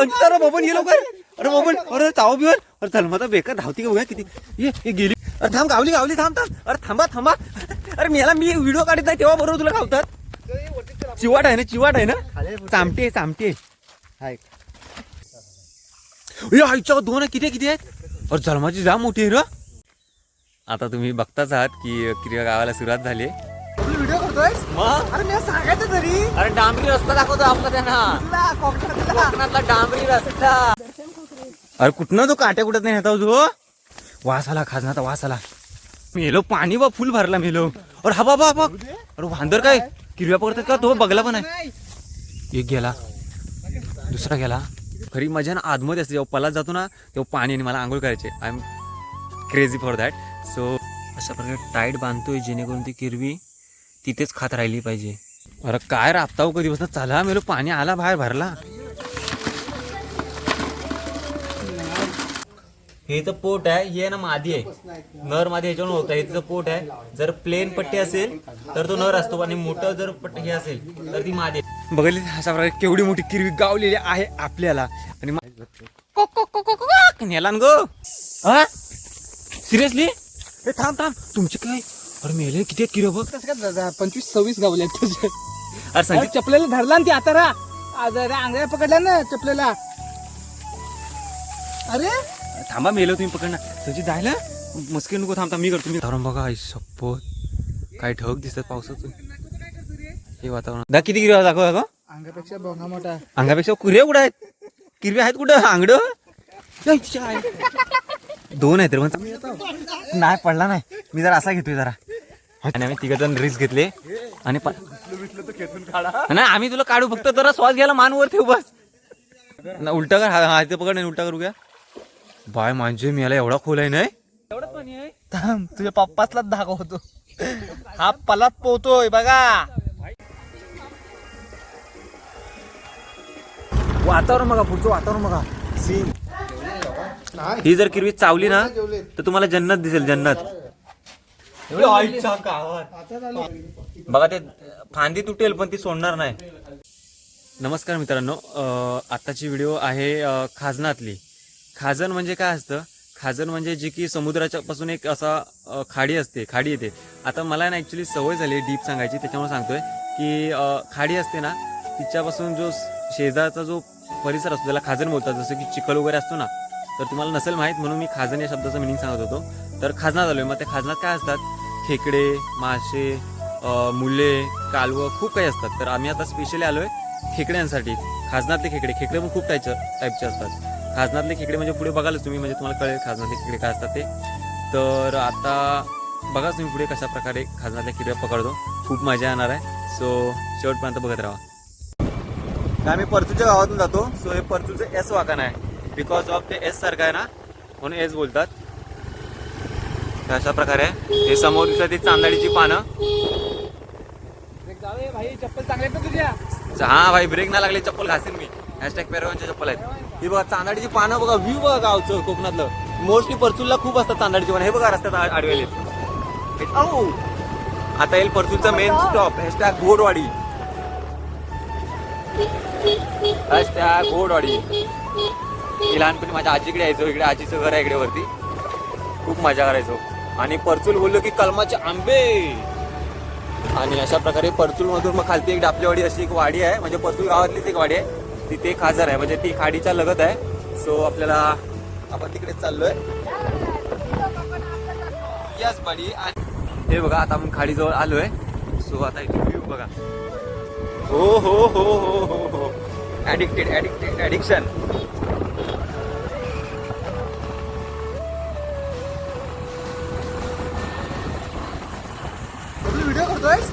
संचिता अरे बबन ये लवकर. अरे बबन अरे चाव बिवन अरे चल मग बेकार धावती का किती. ये ये गेली. अरे थांब गावली गावली थांब थांब. अरे थांबा थांबा. अरे मला मी व्हिडिओ काढत नाही तेव्हा बरोबर तुला गावतात. चिवाट आहे ना चिवाट आहे ना? चामटे चामटे. हाय. आईच्या दोन किती आहे, किती आहेत अरे जन्माची जा मोठी आहे र आता तुम्ही बघताच आहात की क्रिया गावाला सुरुवात झाली करतोय मग? अरे मी सांगायचं तरी. अरे डांबरी रस्ता दाखवतो आपला त्यांना. कोकणातला. डांबरी रस्ता. अरे कुठनं तो काट्या कुठत नाही येतो जो? वास आला खाजनाचा वास आला. मेलो पाणी बा फुल भरला मेलो. अरे हा बाबा बघ अरे वांदर काय? किरव्या पकडतात का? तो बघला पण आहे. एक गेला. दुसरा गेला. खरी मजा ना आतमध्ये असते. जेव्हा पलात जातो ना तेव्हा पाणी आणि मला आंघोळ करायचे. I am crazy for that so अशा प्रकारे टाईट बांधतोय जेणेकरून ती किरवी तिथेच खात राहिली पाहिजे अरे काय राबताव कधी बसत चला मेलो पाणी आला बाहेर भरला हे तर पोट आहे हे ना मादी आहे नर मादी ह्याच्यावर होतं हे तिचं पोट आहे जर प्लेन पट्टी असेल तर तो नर असतो आणि मोठं जर पट्टी हे असेल तर ती मादी आहे बघितली अशा प्रकारे केवढी मोठी किरवी गावलेली आहे आपल्याला आणि नेला न गो हा सिरियसली थांब थांब तुमचे काय अरे मेले किती आहेत किरो बघ. पंचवीस सव्वीस गावले तुझे. अरे संगीत चपलेला धरला ना ती आता रा आंगळ्या पकडल्या ना चपलेला. अरे? थांबा मेलो तुम्ही पकडणार सची जायला? मस्के नको थांबता मी करतो मी धरून बघा आई शपथ काय ढग दिसतात पावसातून. हे वातावरण. दा किती किलो दाखव दाखव. अंगापेक्षा बोंगा मोठा. अंगापेक्षा कुरे कुठं आहेत? किरवे आहेत कुठं? आंगड दोन आहेत रे पण नाही पडला नाही. मी जरा असा घेतोय जरा. आणि आम्ही तिघ जण रिस्क घेतले. आणि नाही आम्ही तुला काढू फक्त जरा श्वास घ्यायला मान वर ठेव बस. ना, उलटा कर हा पकड नाही उलटा करू घ्या बाय म्हणजे मी याला एवढा खोल आहे नाही? एवढा पाणी आहे. थांब तुझ्या पप्पासलाच दाखवतो. हा पलात पोहतोय बघा. वातावरण बघा पुढचं वातावरण बघा. सीन ही जर किरवी चावली ना तर तुम्हाला जन्नत दिसेल जन्नत. बघा ते फांदी तुटेल पण ती सोडणार नाही. नमस्कार मित्रांनो आत्ताची व्हिडिओ आहे खाजनातली. खाजन म्हणजे काय असतं? खाजन म्हणजे जी की समुद्राच्या पासून एक असा खाडी असते खाडी येते. आता मला ना ॲक्च्युली सवय झाली डीप सांगायची त्याच्यामुळे सांगतोय की खाडी असते ना तिच्यापासून जो शेजारचा जो परिसर असतो त्याला खाजन बोलतात जसं की चिखल वगैरे असतो ना तर तुम्हाला नसेल माहीत म्हणून मी खाजन या शब्दाचं मिनिंग सांगत होतो. तर खाजनात आलो आहे मग त्या खाजनात काय असतात? खेकडे मासे मुले कालवं खूप काही असतात. तर आम्ही आता स्पेशली आलो आहे खेकड्यांसाठी. खाजनातले खेकडे. खेकडे पण खूप टाईपचे टाईपचे असतात. खाजनातले खेकडे म्हणजे पुढे बघालच तुम्ही म्हणजे तुम्हाला कळेल खाजनातले खेकडे काय असतात ते. तर आता बघा तुम्ही पुढे कशा प्रकारे खाजनातल्या खेकड्या पकडतो. खूप मजा येणार आहे. सो शेवटपर्यंत बघत राहा. आम्ही परतूच्या गावातून जातो. सो हे परतूचं एस वाकन आहे. बिकॉज ऑफ ते एस सारखं आहे ना म्हणून एस बोलतात. तर अशा प्रकारे हे समोर दिसत ती चांदडीची पानं. भाई चप्पल चांगले ना हा भाई ब्रेक ना लागले चप्पल घासेल मी. हॅशटॅग पेरवांचे चप्पल आहेत. ही बघा चांदाडीची पानं बघा व्ह्यू बघा गावचं कोकणातलं. मोस्टली परचूलला खूप असतात चांदाडीची पानं. हे बघा रस्त्यात आडवेले आता येईल परचूलचा main stop hashtag Ghodwadi. Hashtag Ghodwadi. मी लहानपणी माझ्या आजीकडे यायचो इकडे आजीचं घर आहे इकडे वरती खूप मजा करायचो. आणि परचूल बोललो की कलमाचे आंबे. आणि अशा प्रकारे परचूलमधून मग खालती एक डापलेवाडी अशी एक वाडी आहे. म्हणजे परचूल गावातलीच एक वाडी आहे. तिथे एक खाजर आहे. म्हणजे ती खाडीच्या लगत आहे. सो आपल्याला आपण तिकडेच चाललोय. यस बडी हे बघा आता आपण खाडीजवळ आलोय. सो आता इथे व्ह्यू बघा. हो हो हो हो हो हो. ॲडिक्टेड ॲडिक्शन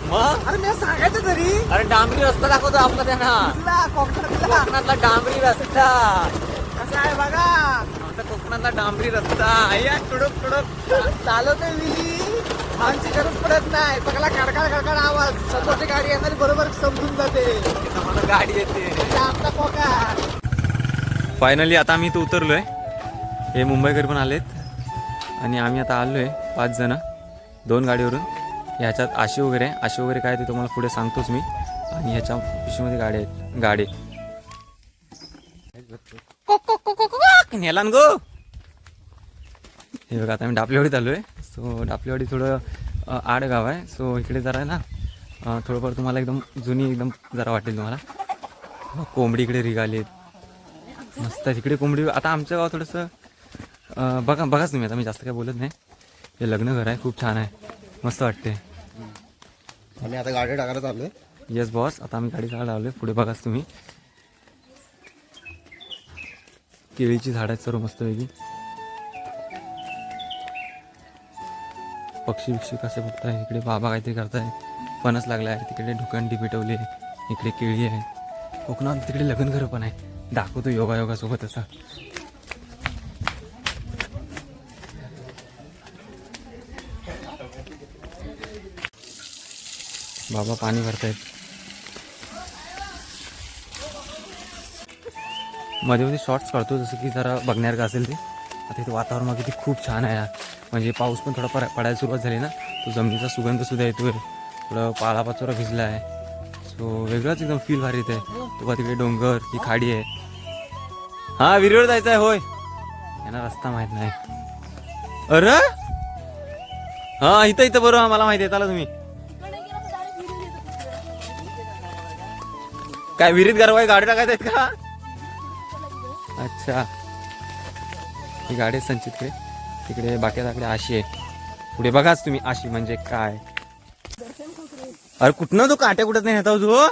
मग? अरे मी सांगायचं तरी. अरे डांबरी रस्ता दाखवतो आपला त्यांना तुला कोकणातला कोकणातला डांबरी रस्ता. कसं आहे बघा. आमचा कोकणातला डांबरी रस्ता. आया तुडक तुडक. चालवते विली आमची गरज पडत नाही. सगळा खडखड खडखड आवाज. समोरची गाडी येणारी बरोबर समजून जाते. मला गाडी येते. आमचा कोका. फायनली आता आम्ही इथं उतरलोय. हे मुंबईकर पण आलेत. आणि आम्ही आता आलोय पाच जण. दोन गाडीवरून. ह्याच्यात आशी वगैरे आहे. आशी वगैरे काय ते तुम्हाला पुढे सांगतोच मी. आणि ह्याच्या पिशवीमध्ये गाडी आहेत गाडी. नेला गो. हे बघा आता मी डापलेवाडीत आलो आहे सो डापलेवाडी थोडं आड गाव आहे. सो इकडे जरा ना थोडंफार तुम्हाला एकदम जुनी एकदम जरा वाटेल तुम्हाला. हो, कोंबडी इकडे रिगाली मस्त तिकडे कोंबडी आता आमचं गाव थोडंसं बघा बघाच तुम्ही आता मी जास्त काय बोलत नाही. हे लग्न घर आहे खूप छान आहे. मस्त वाटते आम्ही आता गाडी टाकायला चाललोय. येस बॉस आता आम्ही गाडी चालवली आलोय. पुढे बघाच तुम्ही. केळीची झाड आहेत सर्व मस्त वेगळी पक्षी बिक्षी कसे बघताय? इकडे बाबा काहीतरी करताय. फणस लागला आहे तिकडे ढुकंडी पिटवली इकडे केळी आहे. कोकणात तिकडे लग्न घर पण आहे. दाखवतो योगा योगा सोबत असा. बाबा पाणी भरतायत. मध्ये मध्ये शॉर्ट्स काढतो जसं की जरा बघण्यासारखं असेल ते. आता इथे वातावरण किती खूप छान आहे यार. म्हणजे पाऊस पण थोडा पडा पडायला सुरुवात झाली ना तो जमिनीचा सुगंध सुद्धा येतोय. थोडं पालापाचोरा भिजला आहे सो वेगळाच एकदम फील भारी येत आहे तुला तिकडे डोंगर ती खाडी आहे. हा विहिरीवर जायचं आहे होय. यांना रस्ता माहीत नाही. अरे? हा इथं इथं बरोबर मला माहिती आहे. चाला तुम्ही. काय विहिरीत गरवाई गाडी टाकायचं आहेत का? अच्छा. ही गाडी आहे संचितकडे तिकडे बाकीच्याकडे आशी आहे. पुढे बघाच तुम्ही आशी म्हणजे काय. अरे कुठनं तो काट्या कुठत नाही येता जो?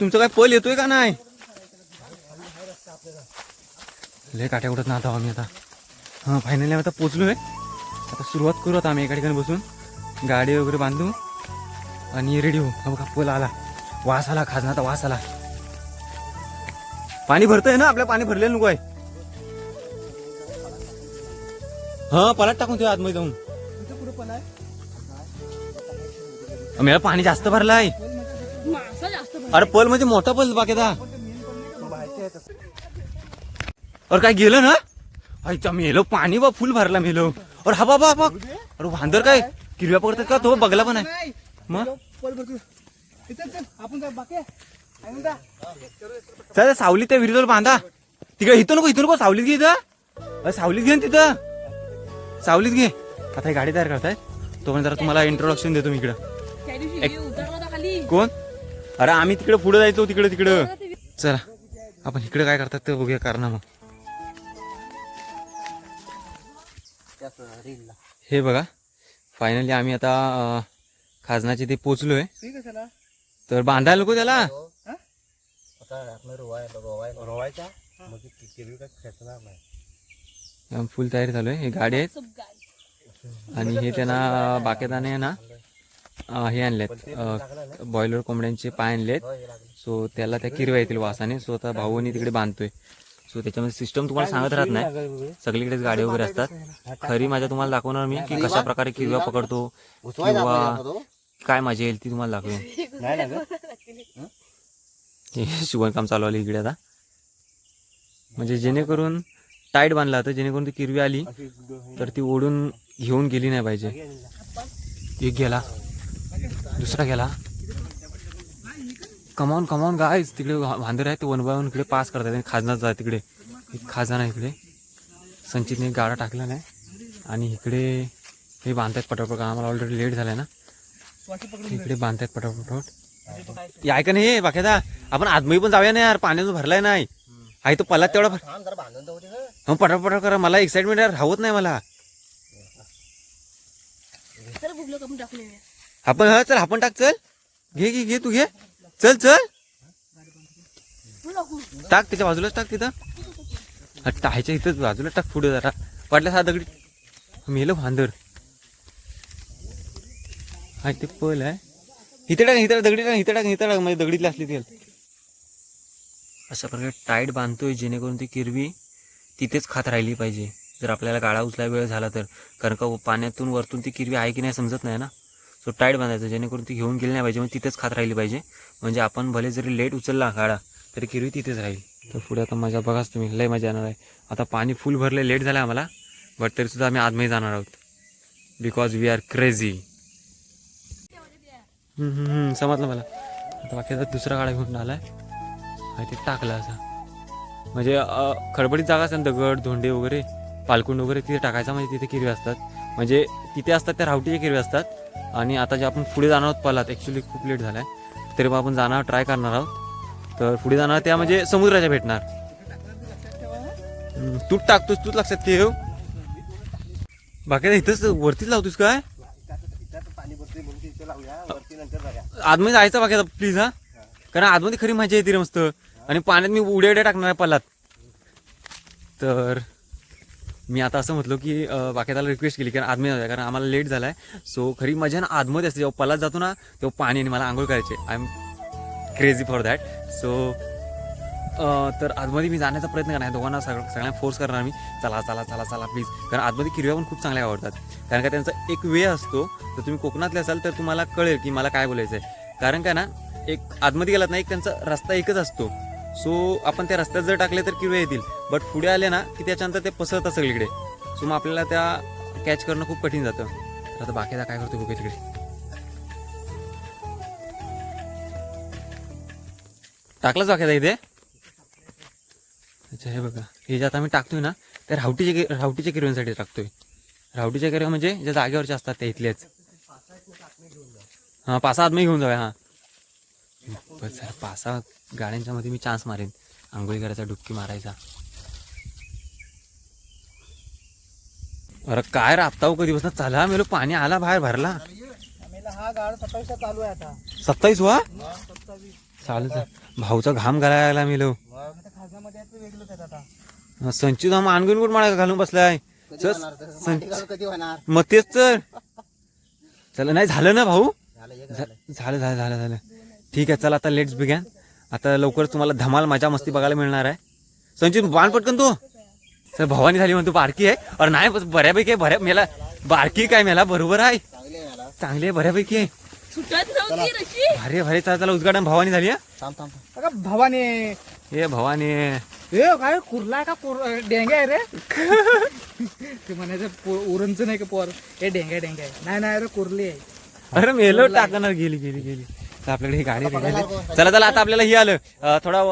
तुमचं काय पल येतोय का नाही? लय काट्या कुठत नाही आता आम्ही आता. हां फायनली आता पोचलोय. आता सुरुवात करू आता आम्ही एका ठिकाणी बसून. गाडी वगैरे बांधू. आणि रेडी हो बघा पूल आला. वास आला खाजनाचा वास आला पाणी भरतंय ना आपल्या पाणी भरलेलं नको आहे. हा पलाट टाकून ठेवा आतमध्ये जाऊन. पुढे पण जास्त भरलं आहे मासा जास्त अरे पल म्हणजे मोठा पल बाकेदा अरे काय गेलं ना? आईच्या मेलो पाणी बा फुल भरला मेलो. अरे हा बाबा अरे वांदर काय? किरव्या पडतात का? तो बघला पण आहे. मग? चल सावलीत त्या विहिरीजवळ बांधा. तिकडे इथं नको इथं नको सावलीत घे इथं. अरे सावलीत घे ना तिथं. सावलीत घे. आता ही गाडी तयार करताय. तो पण जरा तुम्हाला इंट्रोडक्शन देतो मी इकडं. कोण? अरे आम्ही तिकडे पुढे जायचो तिकडे तिकडं. चला आपण इकडे काय करतात ते बघूया कारण मग हे बघा फायनली आम्ही आता खाजनाचे ते पोचलोय. तर बांधायला नको त्याला. रोवायचा. मग केळी काय खेचणार नाही. फुल तयारी झालोय हे गाडी आहेत. आणि हे त्यांना बाकेदाने ना हे आणलेत. बॉयलर कोंबड्यांचे पाय आणलेत. सो त्याला त्या किरव्या येतील वासाने. सो आता भाऊनी तिकडे बांधतोय. सो त्याच्यामध्ये सिस्टम तुम्हाला सांगत राहत नाही. सगळीकडेच गाडी वगैरे असतात. खरी माझ्या तुम्हाला दाखवणार मी की कशा प्रकारे किरव्या पकडतो किंवा काय मजा येईल ती तुम्हाला दाखवेन नाही हे? शिवणकाम चालू आलं इकडे आता. म्हणजे जेणेकरून टाईट बांधला तर जेणेकरून ती किरवी आली तर ती ओढून घेऊन गेली नाही पाहिजे. एक गेला. दुसरा गेला. कमावून कमावून गाय तिकडे वांदर आहे ते वन बाय वन इकडे पास करतात आणि खाजनात जात तिकडे. एक खाजाना इकडे. संचितने गाडा टाकला नाही. आणि इकडे हे बांधतायत पटापट कारण आम्हाला ऑलरेडी लेट झालाय ना. इकडे बांधतायत पटापट ऐका नाही बाक्यादा आपण आदमी पण जाऊया ना यार पाण्याचं भरलाय नाही. आहे तो पल्ला तेवढा भर हा पटापट करा मला एक्साइटमेंट यार राहत नाही मला. आपण हा चल आपण टाक चल. घे घे घे तू घे. चल चल. टाक त्याच्या बाजूलाच टाक तिथं. हा, टायच्या इथं बाजूला टाक पुढे जरा. वाटलं हा दगडी मेलं वांदर हा ते पल आहे इथे टाक इथे दगडी टाक इथे टाक इथे टाक म्हणजे दगडीतली असली ती अशा प्रकारे टाईट बांधतोय जेणेकरून ती किरवी तिथेच खात राहिली पाहिजे. जर आपल्याला गाळा उचलाय वेळ झाला तर. कारण का पाण्यातून वरतून ती किरवी आहे की नाही समजत नाही ना. सो टाईट बांधायचं जेणेकरून ती घेऊन गेली नाही पाहिजे मग तिथेच खात राहिली पाहिजे. म्हणजे आपण भले जरी लेट उचलला गाळा तरी किरवी तिथेच राहील. तर पुढे आता मजा बघाच तुम्ही लय मजा येणार आहे. आता पाणी फुल भरले लेट झालं आम्हाला बट तरीसुद्धा आम्ही आतमध्ये जाणार आहोत. बिकॉज वी आर क्रेझी समजलं मला. आता बाकी आता दुसरा गाडा घेऊन आलाय. आणि ते टाकला असा. म्हणजे खडबडीत जागा असेल ना, दगड धोंडे वगैरे पालकुंड वगैरे तिथे टाकायचा म्हणजे तिथे किरवे असतात. म्हणजे तिथे असतात त्या रावटीचे किरवे असतात. आणि आता जे आपण पुढे जाणार आहोत पालात ॲक्च्युली खूप लेट झाला आहे तरी मग आपण जाणार ट्राय करणार आहोत. तर पुढे जाणार त्या म्हणजे समुद्राच्या भेटणार. तू तूच टाकतोस तूच लक्षात ठेव. बाकी इथंच वरतीच लावतोस काय पाणी भरते म्हणून तिथे लावूया वरती नंतर जाऊया आतमध्ये जायचं बाकी प्लीज हा. कारण आतमध्ये खरी मजा येते रे मस्त. आणि पाण्यात मी उड्या उड्या टाकणार आहे पलात तर मी आता असं म्हटलो की बाकीदाला रिक्वेस्ट केली कारण आतमध्ये जाऊया कारण आम्हाला लेट झाला आहे सो खरी मजा ना आतमध्ये असते. जेव्हा पलात जातो ना तेव्हा पाणी आणि मला आंघोळ करायचे I am crazy for that so तर आतमध्ये मी जाण्याचा प्रयत्न करणार आहे. दोघांना सगळं सगळ्यांना फोर्स करणार मी. चला चला चला चला प्लीज कारण आतमध्ये किरव्या पण खूप चांगल्या आवडतात. कारण का त्यांचा एक वे असतो तर तुम्ही कोकणातले असाल तर तुम्हाला कळेल की मला काय बोलायचं आहे. कारण का ना एक आतमध्ये गेलात ना एक त्यांचा रस्ता एकच असतो. सो आपण त्या रस्त्यात जर टाकले तर किरवे येतील. बट पुढे आले ना की त्याच्यानंतर ते पसरतात सगळीकडे सो मग आपल्याला त्या कॅच करणं खूप कठीण जातं. तर आता बाकीचा काय करतो बघू तिकडे. टाकलाच बाकीचा इथे. अच्छा हे बघा. हे जे आता आम्ही टाकतोय ना त्या रावटीच्या रावटीच्या किरव्यांसाठी टाकतोय. रावटीच्या किरव्या म्हणजे ज्या जागेवरच्या असतात त्या इथल्याच हां पासा आत मी घेऊन जाऊया हां. बस जरा पाच सहा गाड्यांच्या मध्ये मी चान्स मारेन. आंघोळी करायचा डुबकी मारायचा. अरे काय राबताव कधीपासून? चला मेलो पाणी आला बाहेर भरला. हा गाड सत्तावीस चालू आहे आता. सत्तावीस वा? चालेल भाऊचा घाम घालायला मेलो. आता खाजण्यामध्ये आहे ते वेगळंच आहे आता संचित धाम आणगून कुठं माळा घालून बसलाय. कधी चल, होणार तर? सं- माती घालून कधी होणार? मग तेच तर. चला नाही झालं ना भाऊ? झालं एक झा- झालं. झालं झालं ठीक आहे चला आता लेट्स बिगॅन आता लवकरच तुम्हाला धमाल मजा मस्ती बघायला मिळणार आहे. संचित बाण पटकन तू. सर भवानी झाली म्हणतो बारकी आहे. अरे नाही बस बऱ्यापैकी आहे बऱ्या मेला बारकी काय मेला? बरोबर आहे. चांगले आहे मला. चांगली आहे बऱ्यापैकी आहे. सुटत नव्हती रशी. भारी भारी चला चला उद्घाटन भवानी झाली हा. थांब थांब. अगं भवानी हे भवानी. ए काय कुर्ला का कुर डेंगे आहे रे? ते म्हणायचं उरणचं नाही का पोर? हे डेंग्या डेंग्या आहे. नाही नाही रे कुर्ली आहे. अरे मेलो टाकणार. गेली गेली गेली. तर आपल्याकडे ही गाडी. चला चला आता आपल्याला ही आलं. अं, थोडा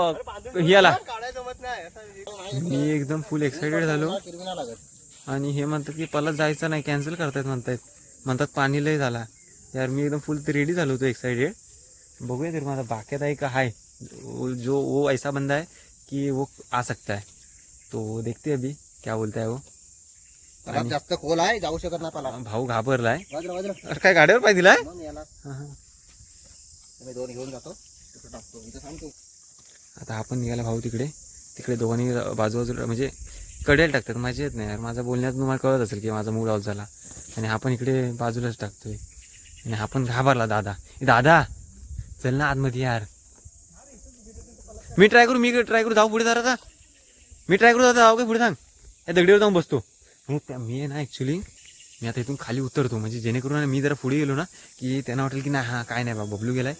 ही आला. मी एकदम फुल एक्साइटेड झालो. आणि हे म्हणतात की पलत जायचं नाही कॅन्सल करतायत म्हणतायत. म्हणतात पाणी लय झाला. यार मी एकदम फुल रेडी झालो होतो एक्साइटेड बघूया तरी माझा बाक्यात आहे का हाय. जो वो ऐसा बंदा है कि वो आ सकता है। तो देखते हैं अभी क्या बोलता है वो। जास्त खोल आहे जाऊ शकत नाही पला। भाऊ वाजरा अरे काय गाडीवर पाय दिलाय? मग याला। हा, हा. मी दोन घेऊन जातो. तिकडे टाकतो. इथं सांगतो आता आपण निघाला भाऊ तिकडे. तिकडे दोघांनी बाजूबाजूला म्हणजे कडेल टाकतात. माझी येत नाही यार. माझा बोलण्यात तुम्हाला कळत असेल की माझा मूड ऑफ झाला. आणि हा पण इकडे बाजूलाच टाकतोय. आणि हा पण घाबरला दादा. ए दादा! चल ना आतमध्ये यार. मी ट्राय करू मी ट्राय करू जाऊ पुढे जरा आता. मी ट्राय करू जाता जाऊ काय पुढे सांग. या दगडीवर जाऊन बसतो. मग त्या मी ना ॲक्च्युली मी आता इथून खाली उतरतो. म्हणजे जेणेकरून मी जरा पुढे गेलो ना की त्यांना वाटेल की नाही हा काय नाही बाबा बबलू गेलाय.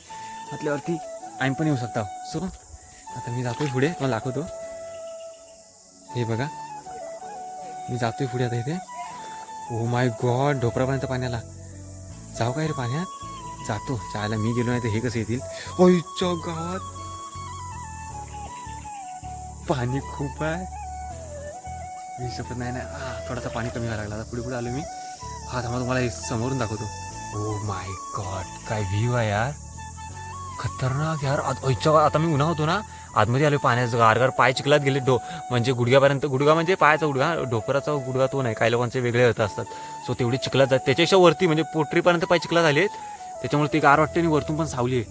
म्हटल्यावरती आईम पण येऊ शकता. सो आता मी जातोय पुढे मला दाखवतो. हे बघा. मी जातोय पुढे आता इथे. ओ माय गॉड ढोपरापर्यंत पाण्याला जाऊ काय रे पाण्यात? जातो. चायला मी गेलो नाही तर हे कसं येतील? Oh ओईच्या गावात पाणी खूप आहे. मी नाही नाही. आ, थोडासा पाणी कमी व्हायला लागला. आता पुढे पुढे आलो मी. हा थांबा तुम्हाला हे समोरून दाखवतो. ओ माय गॉड काय व्ह्यू आहे यार. खतरनाक यार. आत- आता मी उन्हा होतो ना आतमध्ये आलो पाण्याचं. गारगार पाय चिखलात गेले डो म्हणजे गुडघ्यापर्यंत गुडघा म्हणजे पायाचा गुडघा डोपराचा गुडघा तो नाही. काही लोकांचे वेगळे होत असतात. सो तेवढी चिखलात जात त्याच्यापेक्षा वरती म्हणजे पोटरीपर्यंत पाय चिखलात आले त्याच्यामुळे ती गार वाटते आणि वरतून पण सावली आहे.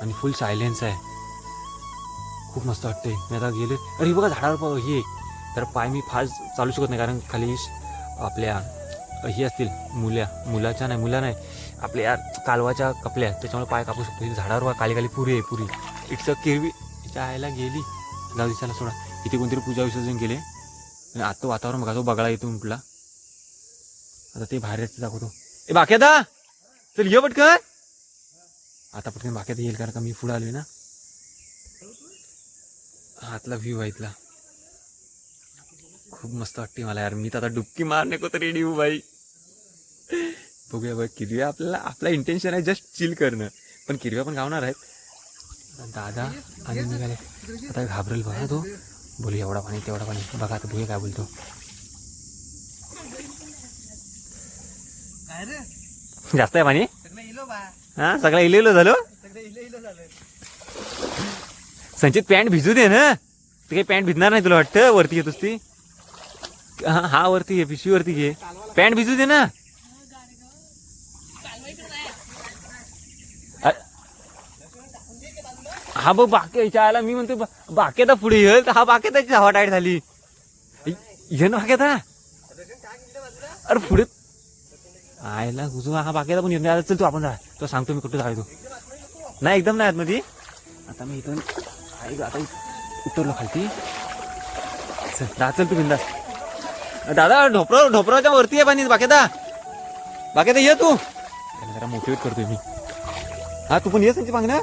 आणि फुल सायलेन्स आहे. खूप मस्त वाटते मी आता गेले अरे बघा झाडावर हे तर पाय मी फास्ट चालू शकत नाही कारण खाली आपल्या ही असतील मुल्या. मुलाच्या नाही मुला नाही. आपल्या यार कालवाच्या कपल्या. त्याच्यामुळे पाय कापू शकतो. झाडावर बघा काली काली पुरी आहे पुरी. इट्स अ किरवी आयला गेली. जाऊ दिसायला सोडा. इथे कोणतरी पूजा विसर्जन केले आणि आता वातावरण बघा तो बगळा येतो उठला आता ते बाहेर दाखवतो. ए बाक्यादा चल ये पटकन! आता पटकन बाक्यात येईल कारण का मी पुढे आलोय ना. हातला व्ह्यू आहे इथला खूप मस्त वाटते मला यार. मी तर आता डुबकी मारणे को तर रेडी हू भाई. बघूया बघ किरव्या आपल्याला आपला इंटेन्शन आहे जस्ट चिल करणं. पण किरव्या पण गावणार आहेत. दादा आणि निघाले. आता घाबरेल बघा तो. बोलू एवढा पाणी तेवढा पाणी. बघा आता बघूया काय बोलतो. जास्त आहे पाणी? हा सगळं इलेलो झालो? सगळं इलो इलो झालं. संचित पॅन्ट भिजू दे ना. ते काही पॅन्ट भिजणार नाही तुला वाटतं? वरती घेतोस ती? हा हा वरती घे पिशवी वरती घे. पॅन्ट भिजू दे ना. हा बघ बाक्याच्या आला मी म्हणतो बा- पुढे येईल तर हा बाक्याताची हवा टाईट झाली. ये ना बाक्याता अरे पुढे. आयला गुजू हा बाक्याता पण येत आता चल तू आपण जा. तो सांगतो मी कुठे जायचो नाही एकदम नाही आतमध्ये. आता मी इथून आई आता उतरलो खालती. चल दा चल तू बिंदास. दादा ढोपरा ढोपराच्या वरती आहे पाणी बाकेदा. बाकेदा ये तू. जरा मोटिवेट करतोय मी. हा तू पण ये त्यांची मागण्या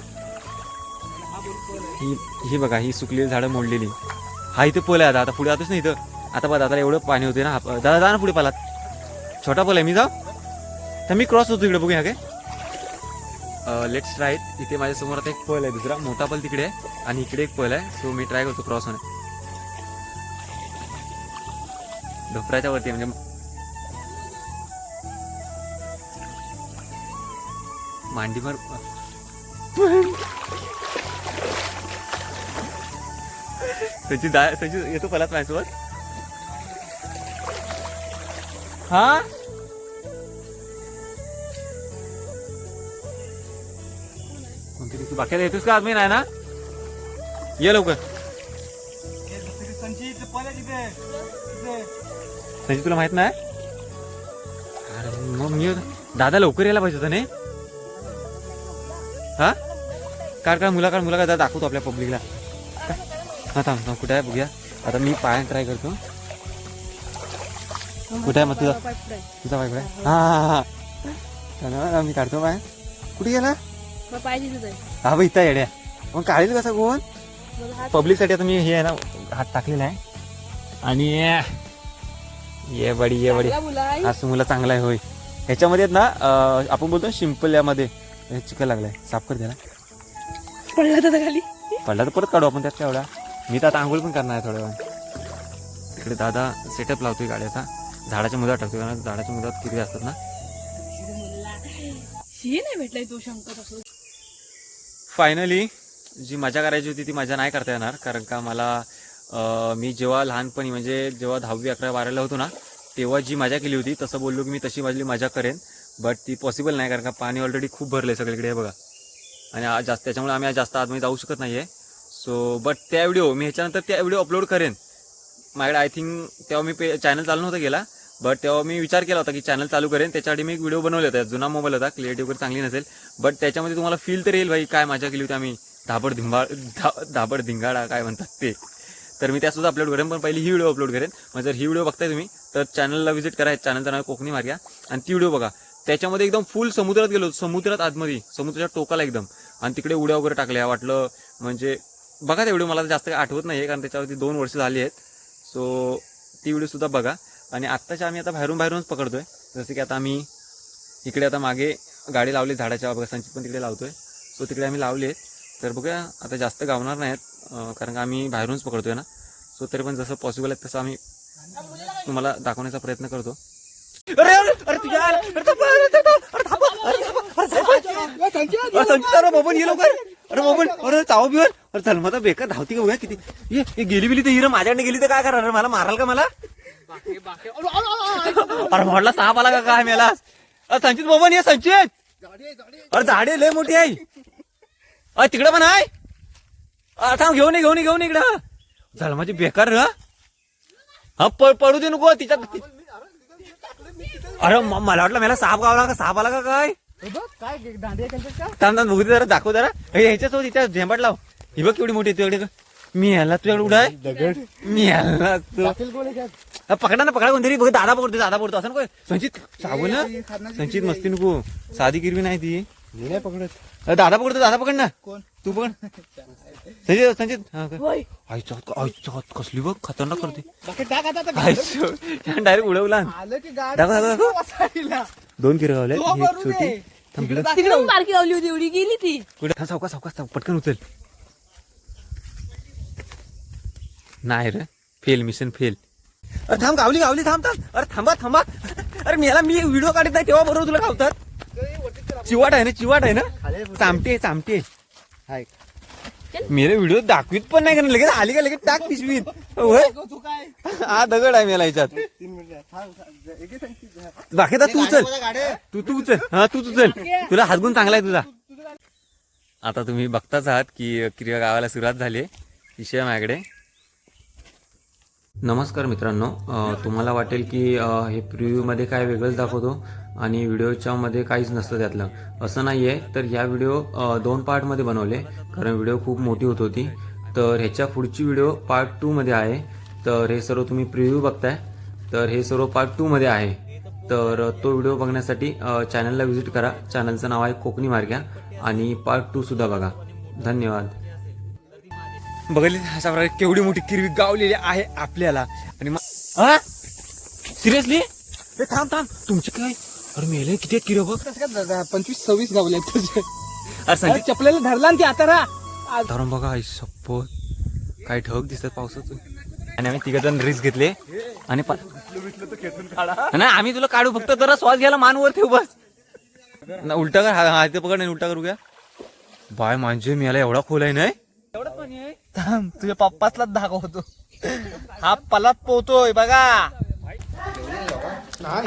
ही ही बघा ही सुकलेली झाडं मोडलेली. हा इथे पोल आहे आता पुढे जातोच नाही इथं. आता बघा दादा एवढं पाणी होते ना दादा जा ना पुढे पालात. छोटा पोल आहे मी जाऊ. तर मी क्रॉस होतो इकडे बघूया काय? लेट्स राईट इथे माझ्यासमोर आता एक पल आहे दुसरा मोठा पल तिकडे आहे आणि इकडे एक पल आहे. सो मी ट्राय करतो क्रॉस होणे. ढोपराच्या वरती म्हणजे मांडीवर त्याची दा त्याची येतो पलात माझ्यासोबत? हा? बाकी येतोस का? आदमी नाही ना? ये लवकर. संचित त्याची तुला माहीत नाही? अरे मग मी दादा लवकर यायला पाहिजे होता नाही हा? काढ काढ मुलाकार काढ दादा दाखवतो आपल्या पब्लिकला. हा थांब थांब कुठे आहे? बघूया. आता मी पाय ट्राय करतो. कुठे आहे मग तुझा? तुझा पाय कुठे हा हा हा हा. हा, मी काढतो पाय. कुठे गेला? पाहिजे तुझं हा बघ इथं येड्या. मग काढेल कसा कोण पब्लिकसाठी आता मी हे आहे ना हात टाकलेला आहे. आणि ये बडी ये बडी. हा मुला चांगला आहे होय. ह्याच्यामध्ये ना अं, आपण बोलतो शिंपल यामध्ये हे चिकन लागलाय. साफ कर त्याला. पडला तर खाली. पडला तर परत काढू आपण त्यात काय एवढा. मी तर आता आंघोळ पण करणार आहे थोड्या वेळा तिकडे दादा सेटअप लावतोय गाड्याचा झाडाच्या मुदात टाकतोय कारण झाडाच्या मुदात किती असतात ना. नाही भेटलाय तो शंकर असं. फायनली जी मजा करायची होती ती मजा नाही करता येणार. कारण का मला मी जेव्हा लहानपणी म्हणजे जेव्हा दहावी अकरा बारावीला होतो ना तेव्हा जी मजा केली होती तसं बोललो की मी तशी माझी मजा करेन. बट ती पॉसिबल नाही कारण का पाणी ऑलरेडी खूप भरलं आहे सगळीकडे हे बघा. आणि आज जास्त त्याच्यामुळे आम्ही आज जास्त आतमध्ये जाऊ शकत नाही आहे सो बट त्या व्हिडिओ मी ह्याच्यानंतर त्या व्हिडिओ अपलोड करेन. माझ्याकडे आय थिंक तेव्हा मी पे चॅनल चालू नव्हतं गेला बट तेव्हा मी विचार केला होता की चॅनल चालू करेन. त्याच्यासाठी मी एक व्हिडिओ बनवले होता. जुना मोबाईल होता. क्लिअरिटी वगैरे चांगली नसेल. बट त्याच्यामध्ये तुम्हाला फील तर येईल भाई काय मजा केली होती आम्ही. धाबड धिंबा धा- धाबड धिंगाडा काय म्हणतात ते. तर मी त्यासुद्धा अपलोड करेन पण पहिली ही व्हिडिओ अपलोड करेन. मग जर ही व्हिडिओ बघताय तुम्ही तर चॅनलला व्हिजिट करा. चॅनलचं नाव कोकणी मार्या आणि ती व्हिडिओ बघा. त्याच्यामध्ये एकदम फुल समुद्रात गेलो समुद्रात आतमध्ये. समुद्राच्या टोकाला एकदम. आणि तिकडे उड्या वगैरे टाकल्या. वाटलं म्हणजे बघा त्या व्हिडिओ मला जास्त काही आठवत नाही कारण त्याच्यावरती दोन वर्ष झाली आहेत. सो ती व्हिडिओ सुद्धा बघा. आणि आत्ताच्या आम्ही आता बाहेरून बाहेरूनच पकडतोय जसं की आता आम्ही इकडे आता मागे गाडी लावली झाडाच्या बसांची पण तिकडे लावतोय सो तिकडे आम्ही लावले तर बघूया आता जास्त गावणार नाहीत कारण का आम्ही बाहेरूनच पकडतोय ना सो तरी पण जसं पॉसिबल आहे तसं आम्ही तुम्हाला दाखवण्याचा प्रयत्न करतो अरे चाव बिवर अरे चल मग बेकार धावती का बघा किती ये गेली बिली तर हिरं माझ्याकडे गेली तर काय करणार मला माराल का मला अरे, म्हटलं साप आला का काय मेला अरे संचित बबन ये संचित. गाडी आहे, गाडी आहे. अरे झाडे लय मोठी आहे. अरे तिकडे पण आहे. अरे थांब घेऊन ये घेऊन ये घेऊन इकडं. झालं माझी बेकार र हा. पडू दे नको तिच्यात अरे म- मला वाटलं मला साप गावला का साप आला का काय? काय दांडिया खेळतात का? थांब थांब बघू दे जरा दाखव जरा. हे ह्याच्यासोबत तिच्या झेंबाट लाव. ही बघ केवढी मोठी आहे तुझ्याकडे मी याला तुझ्याकडे उडा दगड. मी याला तू. पकडा ना पकडा कोणतरी. बघ दादा पकडतो दादा पकडतो असं नको. संचित साबू ना संचित मस्ती नको. साधी किरवी नाही ती. मी नाही पकडत. दादा पकडतो दादा पकड ना. कोण? तू पकड. संचित संचित. हा, आईच्या हात कसली बघ खतरनाक करते. डायरेक्ट उडवला. दोन किर गावल्या तो एक छोटी. दे. थांब, तिकडे तुला- दाखव. तिकडून बारकी लावली होती एवढी गेली ती. कुठे? सावकाश सावकाश, पटकन उचल. नाही रे. Fail mission fail. अरे थांब गावली गावली थांब थांब. अरे थांबा थांबा. अरे मला मी व्हिडिओ काढत नाही तेव्हा बरोबर तुला गावतात. चिवाट आहे ना चिवाट आहे ना? चामटे आहे, चामटे. आहे. हाय. मेरे व्हिडिओ दाखवीत पण नाही का लगेच आली का लगेच टाक पिशवीत. हा दगड आहे मेला याच्यात. बाकी तू उचल. तू तू उचल. हा तू उचल. तुला हातगुण चांगला आहे तुझा. आता तुम्ही बघताच आहात की क्रिया गावाला सुरुवात झाली विषय माझ्याकडे. नमस्कार मित्रांनो तुम्हाला वाटेल की हे प्रिव्ह्यूमध्ये काय वेगळंच दाखवतो आणि व्हिडिओच्यामध्ये काहीच नसतं त्यातलं. असं नाही आहे तर ह्या व्हिडिओ दोन पार्टमध्ये बनवले कारण व्हिडिओ खूप मोठी होत होती. तर ह्याच्या पुढची व्हिडिओ पार्ट टूमध्ये आहे. तर हे सर्व तुम्ही प्रिव्ह्यू बघताय. तर हे सर्व पार्ट टूमध्ये आहे. तर तो व्हिडिओ बघण्यासाठी चॅनलला व्हिजिट करा. चॅनलचं नाव आहे कोकणी मार्ग्या आणि पार्ट टू सुद्धा बघा. धन्यवाद. बघली अशा प्रकारे केवढी मोठी किरवी गावलेली आहे आपल्याला. आणि सिरियसली थांब थांब. तुमचे काय? अरे मेले किती आहेत किरो बघ पंचवीस सव्वीस गावले तुझे? अरे संदीप चपलेला धरला ना ती आता रा. धरून बघा आई सप्पो. काय ढग दिसतात पावसातून आणि आम्ही तिघ जण रिस्क घेतले. आणि पा- नाही आम्ही तुला काढू फक्त जरा श्वास घ्यायला मान वर ठेव बस. ना उलटा कर. हा हा, इथे पकड नाही उलटा करू घ्या. बाय म्हणजे मी याला एवढा खोल आहे नाही. थांब तुझ्या पप्पाचलाच दाखवतो. हा पलात पोहतोय बघा.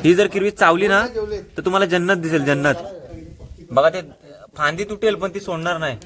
ही जर किरवी चावली ना तर तुम्हाला जन्नत दिसेल जन्नत. बघा ते फांदी तुटेल पण ती सोडणार नाही.